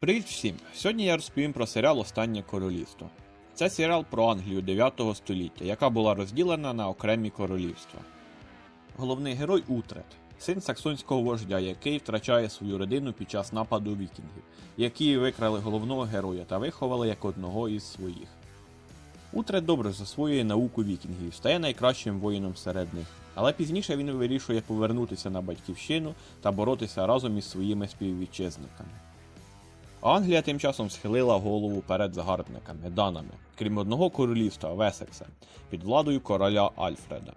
Привіт всім! Сьогодні я розповім про серіал Останнє королівство. Це серіал про Англію 9 століття, яка була розділена на окремі королівства. Головний герой Утрет, син саксонського вождя, який втрачає свою родину під час нападу вікінгів, які викрали головного героя та виховали як одного із своїх. Утрет добре засвоює науку вікінгів, стає найкращим воїном серед них, але пізніше він вирішує повернутися на батьківщину та боротися разом із своїми співвітчизниками. Англія тим часом схилила голову перед загарбниками данами, крім одного королівства Весекса, під владою короля Альфреда.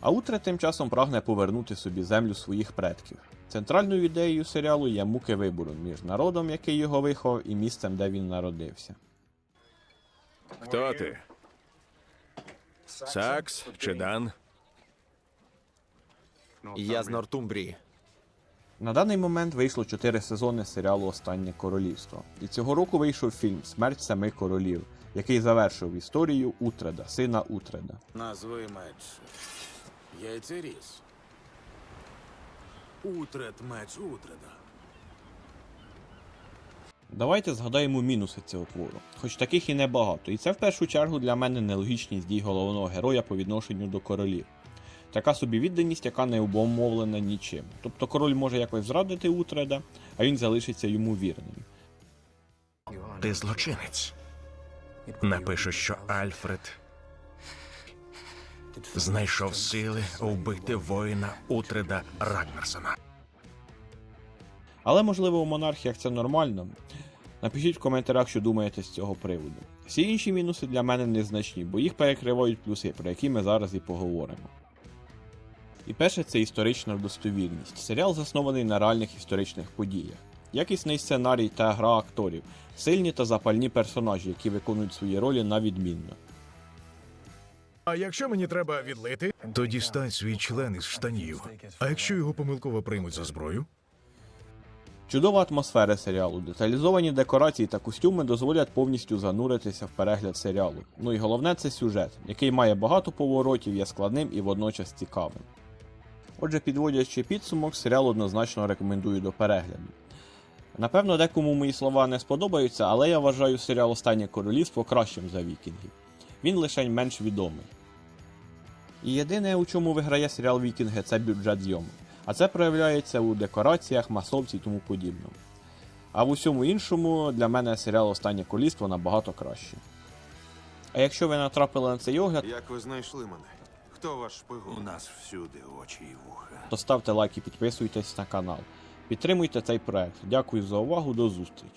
А Утре тим часом прагне повернути собі землю своїх предків. Центральною ідеєю серіалу є муки вибору між народом, який його виховав, і місцем, де він народився. Хто ти? Сакс чи Дан? Я з Нортумбрії. На даний момент вийшло 4 сезони серіалу Останнє королівство, і цього року вийшов фільм Смерть семи королів, який завершив історію Утреда, сина Утреда. Назви меч. Яйцеріз. Утред меч Утреда. Давайте згадаємо мінуси цього твору, хоч таких і небагато, і це в першу чергу для мене нелогічність дій головного героя по відношенню до королів. Така собі відданість, яка не обумовлена нічим. Тобто король може якось зрадити Утреда, а він залишиться йому вірним. Ти злочинець. Напишу, що Альфред знайшов сили вбити воїна Утреда Рагнарсона. Але можливо у монархіях це нормально. Напишіть в коментарях, що думаєте з цього приводу. Всі інші мінуси для мене незначні, бо їх перекривають плюси, про які ми зараз і поговоримо. І перше це історична достовірність. Серіал заснований на реальних історичних подіях. Якісний сценарій та гра акторів, сильні та запальні персонажі, які виконують свої ролі на відмінно. А якщо мені треба відлити, то дістань свій член із штанів. А якщо його помилково приймуть за зброю? Чудова атмосфера серіалу, деталізовані декорації та костюми дозволять повністю зануритися в перегляд серіалу. Ну і головне це сюжет, який має багато поворотів, є складним і водночас цікавим. Отже, підводячи підсумок, серіал однозначно рекомендую до перегляду. Напевно, декому мої слова не сподобаються, але я вважаю серіал Останнє королівство кращим за вікінгів. Він лише менш відомий. І єдине, у чому виграє серіал Вікінги, це бюджет зйомок. А це проявляється у декораціях, масовці і тому подібному. А в усьому іншому для мене серіал Останнє королівство набагато краще. А якщо ви натрапили на цей огляд, Як ви знайшли мене? Хто ваш шпигун? У нас всюди очі і вуха. то ставте лайк і підписуйтесь на канал. Підтримуйте цей проект. Дякую за увагу, до зустрічі!